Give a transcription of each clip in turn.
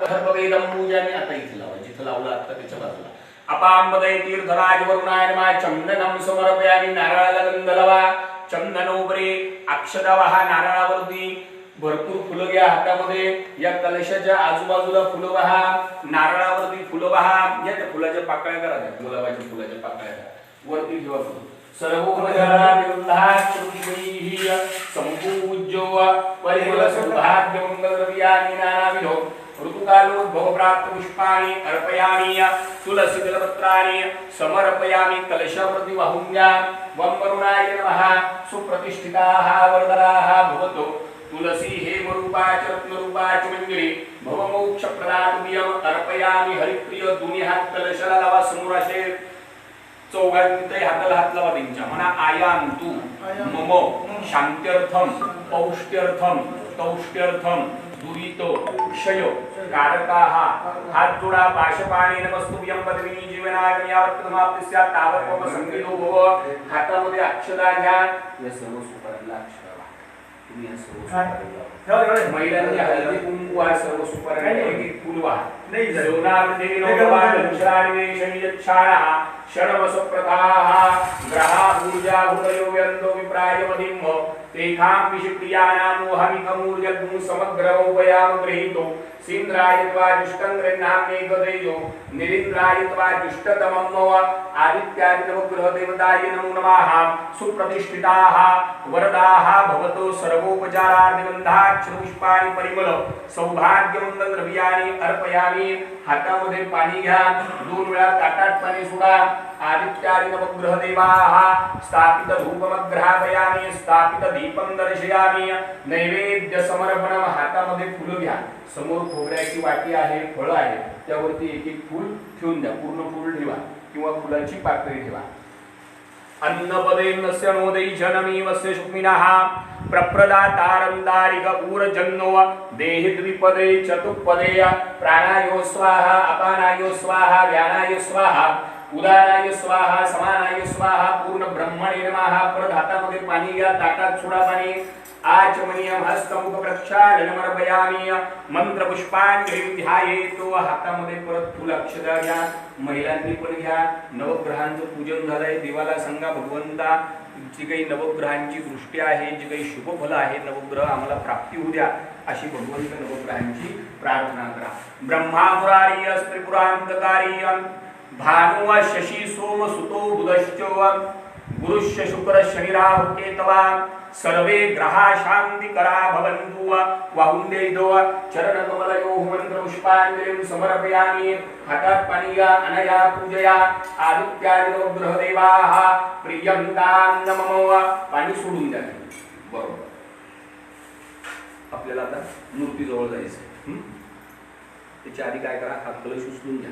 सर्ववेदम आता इथे लावा जिथं लावलं आता त्याच्या बाजूला अपांबदय तीर्थराज वरुणाय मा चंदनम समर्पयामी नारळाला गंध लावा चंदनोपरी अक्षदा वहा नारळावरती भरपूर फुलं घ्या हातामध्ये या कलशाच्या आजूबाजूला फुलं वाहा नारळावरती फुलं वाहा घ्या त्या फुलाच्या पाकळ्या करा त्या गुलाबाच्या फुलाच्या पाकळ्या करा. वरती ठेवा फुलं सर्वोपचारा संपूज्य परिमल सौभाग्य मंगल रविया नाना सम्पूज्यो परिमलसौभाग्यमङ्गलद्रव्याणि नानाविधो ऋतुकालोद्भवप्राप्तपुष्पाणि अर्पयामि तुलसीदलपत्राणि समर्पयामि कलशप्रति वाहुन्या वं वरुणाय नमः। सुप्रतिष्ठिताः वरदराः भवतु। तुलसी हेमरूपा च रत्नरूपा च मंदिरे भवमोक्षप्रदातुभ्यम् अर्पयामि हरिप्रिय दोन्ही हात कलशाला लावा समोर असे हाताला हात लावा त्यांच्या म्हणा आयाम तू मम। शांत्यर्थम पौष्ट्यर्थम तौष्ट्यर्थम। दुरितो क्षय कारकाः हात जोडा पाशपाणी नमस्तुभ्यं पदवी जीवनाग्नी यावत् स्यात् तावत् मम संविदो भव। हातामध्ये अक्षदा घ्या या सर्व सुपारीला अक्षरा. तुम्ही या सर्व. महिलांनी हळदी कुंकू आहे सर्व सुपारी फुल वाहा नाही झालं. सोनामध्ये नववादुषाणिवेशयच्छाणः षडवसप्रथाः ग्रहा ऊर्जा भूतयो यन्तो विप्रायमधिम् तेषां विषक्रियाणामोहमिकमूर्जग्मुं समग्रमोपयाम गृहीतो सीन्द्राय त्वा जुष्टं गृह्णाम्ये गदेयो निरिन्द्राय त्वा जुष्टतमं मम आदित्यादिनवग्रहदेवताय नमो नमः। सुप्रतिष्ठिताः। वरदाः भवतो सर्वोपचारादिबन्धाक्षपुष्पाणि परिमल। सौभाग्यमङ्गलद्रव्याणि अर्पयामि। हातामध्ये पाणी घ्या दोन वेळा ताटात आदित्यादि नवग्रह देवाः स्थापित धूपमग्रहापयामि स्थापित दीपं दर्शयामि। नैवेद्य समर्पणम हातामध्ये फुलं घ्या. समोर खोबऱ्याची वाटी आहे फळ आहे त्यावरती एक एक फूल ठेवून द्या. पूर्ण फूल ठेवा. किंवा फुलाची पाकळी ठेवा. अन्नपदेनस्य नोदैशनमीवस्य शुक्मिनः प्रप्रदातारं दारिक देहि द्विपदे चतुःपदे प्राणायो स्वाहा अपानायो स्वाहा व्यानायो स्वाहा। उदानाय स्वाहा समानाय स्वाहा पूर्ण ब्रह्मणे नमः. परत हातामध्ये पाणी घ्या ताटात सोडा पाणी. आचमनीयम हस्तमुख प्रक्षालनमर्पयामी मंत्र पुष्पांजली ध्यायेतो. हातामध्ये परत फुल अक्षदा घ्या महिलांनी पण घ्या. नवग्रहांचं पूजन झालंय देवाला सांगा भगवंता जी काही नवग्रहांची दृष्टी आहे जी काही शुभफलं आहे नवग्रह आम्हाला प्राप्ती होऊ द्या अशी भगवंत नवग्रहांची प्रार्थना करा. ब्रह्मा मुरारी भानुव शशी सोम सुतो बुधश्चोव गुरुश्च शुक्र शनिराहु केतवा सर्वे ग्रहा शांती करा भवन्तु वाहुं देदो चरण कमलयो मंत्र पुष्पांजलिं समर्पयामि। हातात पाणी अनया पूजया। आदित्यादि ग्रह देवाः प्रियंतां नमो पाणी सोडून द्या. बरोबर. आपल्याला आता मूर्तीजवळ जायचं आहे त्याच्या आधी काय करा? हा कलश उचलून घ्या.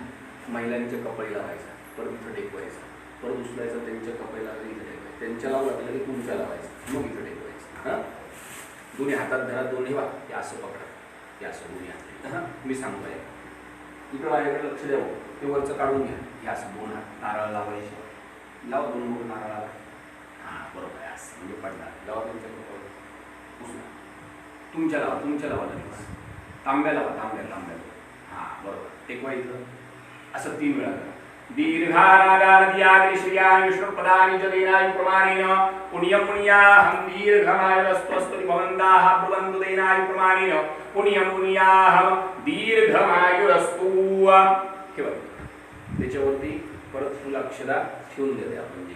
महिलांच्या कपडे लावायचा परत इथं टेकवायचा परत उचलायचा त्यांच्या कपडे लावायचं इथं टेकवायचं. त्यांच्या लावं लागलं की तुमच्या लावायचं मग इथं टेकवायचं. हां? दोन्ही हातात धरा दोन्ही वा हे असं पकडा. हे असं दोन्ही हात हां? मी सांगतो आहे इकडं माझ्याकडे लक्ष द्यावं ते हो. वरचं काढून घ्या. हे असं दोन हात नारळ लावायचे. लावा दोन मोठं नारळ लावा. हां बरोबर आहे. असं म्हणजे पडणार. लावा तुमच्या कपडे उचला. तुमच्या लावा तुमच्या लावा लगेच. तांब्या लावा तांब्या तांब्या. हां बरोबर. टेकवा इथं. असं तीन वेळा. करा दीर्घानागारदियाग्रिश्रियाणि विष्णुपदानि च देनानि प्रमाणेन पुण्यं पुण्याहं दीर्घमायुरस्त्वस्तुति भवन्ताः ब्रुवन्तु देनानि पुण्यं पुण्याहं दीर्घमायुरस्तु ठेवा त्याच्यावरती परत फुल अक्षरा ठेवून देते आपण जे.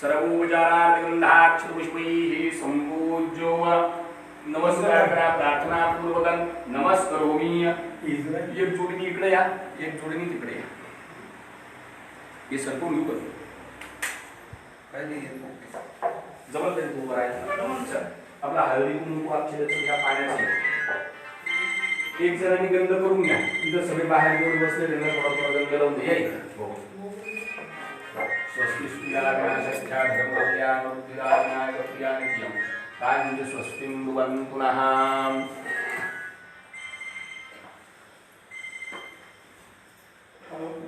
सर्वोपचारार्थगंधाक्षपुष्पैः संपूज्यो नमस्कार करा प्रार्थना पूर्वक नमस्करोमी एक जोडणी इकडे या एक जोडणी तिकडे या हे सरकवून घेऊ का जबरदस्त उभं राहायचं आपला हळदी कुंकू पाण्याचं एक जणांनी गंध करून घ्या इथं सगळे बाहेर येऊन बसले त्यांना थोडा थोडा गंध लावून द्या इथं. हो. काय म्हणजे स्वस्तिं पुनः